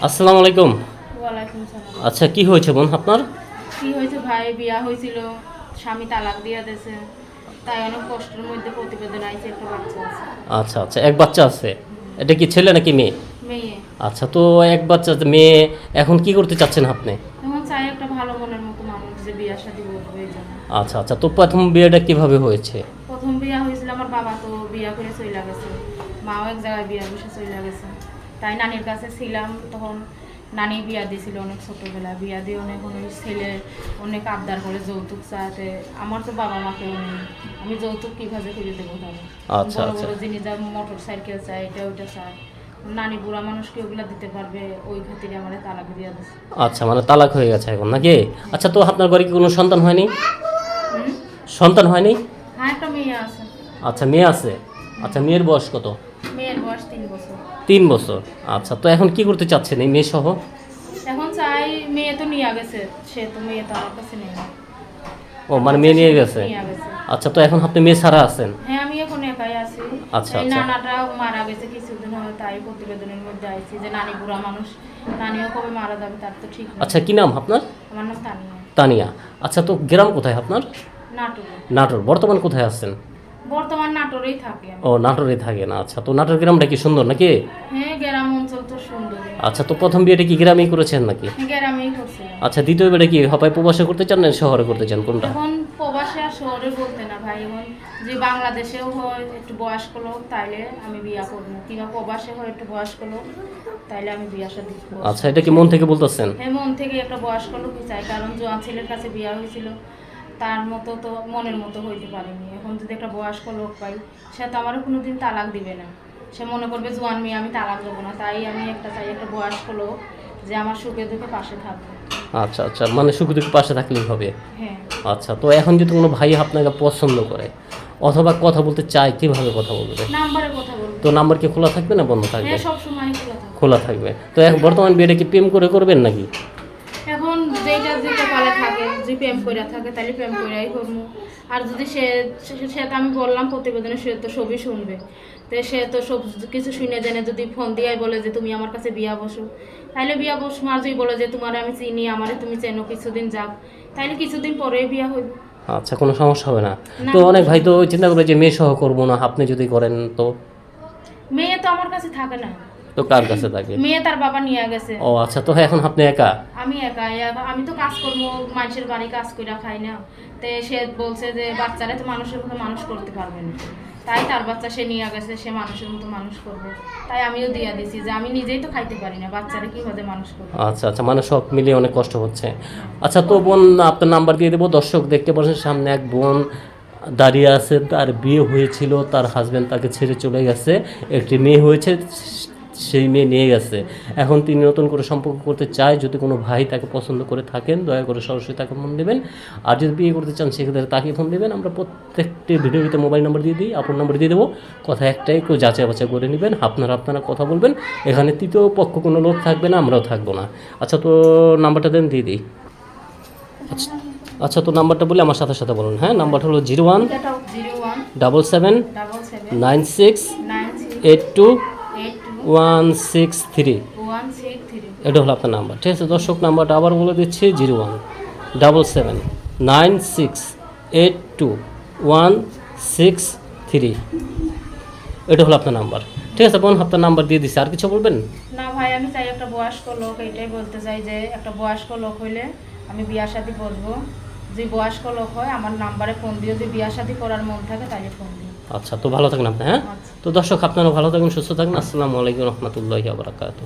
আসসালামু আলাইকুম। আচ্ছা কি হয়েছে বোন আপনার? কি হয়েছে ভাই? বিয়া হয়েছিল স্বামী তালাক দিয়া দিয়েছে তাই অনেক কষ্টের মধ্যে প্রতিবেদন আইছে একটা বাচ্চা আছে। আচ্ছা আচ্ছা এক বাচ্চা আছে। এটা কি ছেলে নাকি মেয়ে? মেয়ে। আচ্ছা তো এক বাচ্চা মেয়ে এখন কি করতে চাচ্ছেন আপনি? এখন চাই একটা ভালো মনের মতো মানুষ যে বিয়ার সাথে বলব এই আচ্ছা আচ্ছা তো প্রথম বিয়েটা কীভাবে হয়েছে? প্রথম বিয়া হয়েছিল আমার বাবা তো বিয়া করে চলে গেছে। মাও এক জায়গায় বিয়া বসে চলে গেছে। তাই নানির কাছে ছিলাম তখন নানি বিয়া দিয়েছিল অনেক ছোটবেলা। বিয়া দিয়ে অনেক অনেক ছেলে অনেক আবদার করে যৌতুক চাতে আমার তো বাবা মাকে নেই। আমি যৌতুক কীভাবে করে দেবো তাহলে আচ্ছা, বড় আচ্ছা। বড় জিনিস যা মোটর সাইকেল চাই এটা ওইটা চাই নানি বুড়া মানুষকে ওগুলা দিতে পারবে? ওই খাতিরে আমার তালাক দিয়া দিচ্ছে আচ্ছা মানে তালাক হয়ে গেছে এখন নাকি? আচ্ছা তো আপনার ঘরে কি কোনো সন্তান হয়নি? সন্তান হয়নি? হ্যাঁ একটা মেয়ে আছে। আচ্ছা মেয়ে আছে। আচ্ছা মেয়ের বয়স কত? মেয়ের বয়স তিন বছর। তিন বছর। আচ্ছা তো এখন কি করতে চাচ্ছেন এই মেয়ে সহ এখন চাই মেয়ে তো নিয়ে গেছে সে তো মেয়ে তো আমার কাছে নেই। ও মানে মেয়ে নিয়ে গেছে? আচ্ছা তো এখন আপনি মেয়ে ছাড়া আছেন? হ্যাঁ আমি এখন একাই আছি। আচ্ছা, আচ্ছা। নানাটাও মারা গেছে কিছুদিন হয় তাই প্রতিবেদনের মধ্যে আইছি যে নানি বুড়া মানুষ নানিও কবে মারা যাবে তার তো ঠিক আচ্ছা কি নাম আপনার? আমার নাম তানিয়া। তানিয়া। আচ্ছা তো গ্রাম কোথায় আপনার? নাটোর। নাটোর। বর্তমান কোথায় আছেন? বর্তমান নাটোরেই থাকি ও নাটোরে থাকে না। আচ্ছা তো নাটোর গ্রামটা কি সুন্দর নাকি? হ্যাঁ গ্রাম অঞ্চল তো সুন্দর আচ্ছা তো প্রথম বিয়েটা কি গ্রামেই করেছেন নাকি? গ্রামেই করছিলাম। আচ্ছা দ্বিতীয় বিয়েটা কি হবাই প্রবাসে করতে চান না শহরে করতে চান? কোনটা? এখন প্রবাসে আর শহরে বলতে না ভাই এখন যে বাংলাদেশেও হয় একটু বয়স্ক লোক তাইলে আমি বিয়া করব। কিংবা প্রবাসে হয় একটু বয়স্ক লোক তাইলে আমি বিয়া শাদী আচ্ছা এটা কি মন থেকে বলতেছেন? হ্যাঁ মন থেকে একটা বয়স্ক লোকই চাই কারণ জোয়ান ছেলের কাছে বিয়া হয়েছিল। তার মতো তো মনের মতো হইতে পারেনি। এখন যদি একটা বয়স্ক লোক পাই সে তো আমারও কোনো দিন তালাক দিবে না। সে মনে করবে জোয়ান মেয়ে আমি তালাক দেবো না। তাই আমি একটা চাই একটা বয়স্ক লোক যে আমার সুখে দুঃখে পাশে থাকবে আচ্ছা আচ্ছা মানে সুখ দুঃখ পাশে থাকলেই হবে। হ্যাঁ। আচ্ছা তো এখন যদি কোনো ভাই আপনাকে পছন্দ করে অথবা কথা বলতে চায় কীভাবে কথা বলবে? নাম্বারে কথা বলব। তো নাম্বার কি খোলা থাকবে না বন্ধ থাকবে? হ্যাঁ সবসময় খোলা থাকবে। খোলা থাকবে। তো এখন বর্তমান বিয়েটা কি প্রেম করে করবেন নাকি? এখন যেটা যে কপালে থাকে যে প্রেম করে থাকে তাহলে প্রেম করেই করব আর যদি সে সে- তো আমি বললাম প্রতিবেদনে সে তো সবই শুনবে। তো সে তো সব কিছু শুনে জেনে যদি ফোন দিয়ে বলে যে তুমি আমার কাছে বিয়া বসো তাহলে বিয়া বসবো আর যদি বলে যে তোমার আমি চিনি আমারে তুমি চেনো কিছুদিন যাও তাহলে কিছুদিন পরেই বিয়া হইব। আচ্ছা কোনো সমস্যা হবে না। না, তো অনেক ভাই তো চিন্তা করে যে মেয়ে সহ করব না আপনি যদি করেন তো? মেয়ে তো আমার কাছে থাকে না। তো কার কাছে থাকে? মেয়ে তার বাবা নিয়ে গেছে। ও আচ্ছা তো এখন আপনি একা? আমি একা আমি তো কাজ করব মানুষের বাড়ি কাজ কইরা খাই না। তো সে বলছে যে বাচ্চারা তো মানুষের মতো মানুষ করতে পারবে না। তাই তার বাচ্চা সে নিয়ে গেছে সে মানুষের মতো মানুষ করবে। তাই আমিও দিয়ে দিছি যে আমি নিজেই তো খাইতে পারি না বাচ্চারা কীভাবে মানুষ করবে? আচ্ছা আচ্ছা মানে সব মিলিয়ে অনেক কষ্ট হচ্ছে। আচ্ছা তো বোন আপনার নাম্বার দিয়ে দেবো দর্শক দেখতে পাচ্ছেন সামনে এক বোন দাঁড়িয়ে আছে তার বিয়ে হয়েছিল তার হাজব্যান্ড তাকে ছেড়ে চলে গেছে। একটি মেয়ে হয়েছে সেই মেয়ে নিয়ে গেছে। এখন তিনি নতুন করে সম্পর্ক করতে চায় যদি কোনো ভাই তাকে পছন্দ করে থাকেন দয়া করে সরাসরি তাকে ফোন দেবেন। আর যদি বিয়ে করতে চান সেক্ষেত্রে তাকে ফোন দেবেন। আমরা প্রত্যেকটি ভিডিওতে মোবাইল নাম্বার দিয়ে দিই আপন নাম্বার দিয়ে দেবো। কথা একটাই কেউ যাচাই বাছাই করে নেবেন আপনারা আপনারা কথা বলবেন। এখানে তৃতীয় পক্ষ কোনো লোক থাকবে না আমরাও থাকব না। আচ্ছা তো নাম্বারটা দেন দিয়ে দিই। আচ্ছা আচ্ছা তো নাম্বারটা বলে আমার সাথে সাথে বলুন হ্যাঁ? নাম্বারটা হলো zero one double seven nine six eight two one six three. এটা হলো আপনার নাম্বার, ঠিক আছে? দর্শক, নাম্বারটা আবার বলে দিচ্ছি, zero one double seven nine six eight two one six three. এটা হলো আপনার নাম্বার, ঠিক আছে? বোন, আপনার নাম্বার দিয়ে দিচ্ছি আর কিছু বলবেন? না ভাই, আমি চাই একটা বয়স্ক লোক, এটাই বলতে চাই যে একটা বয়স্ক লোক হইলে আমি বিয়ার সাথে বসবো। যে বয়স্ক লোক হয় আমার নাম্বারে ফোন দিও যে বিয়া শাদী করার মন থাকে তাহলে ফোন দিও। আচ্ছা তো ভালো থাকেন আপনি হ্যাঁ? আচ্ছা। তো দর্শক আপনারা ভালো থাকুন সুস্থ থাকুন। আসসালামু আলাইকুম রহমতুল্লাহ আবরাকাতু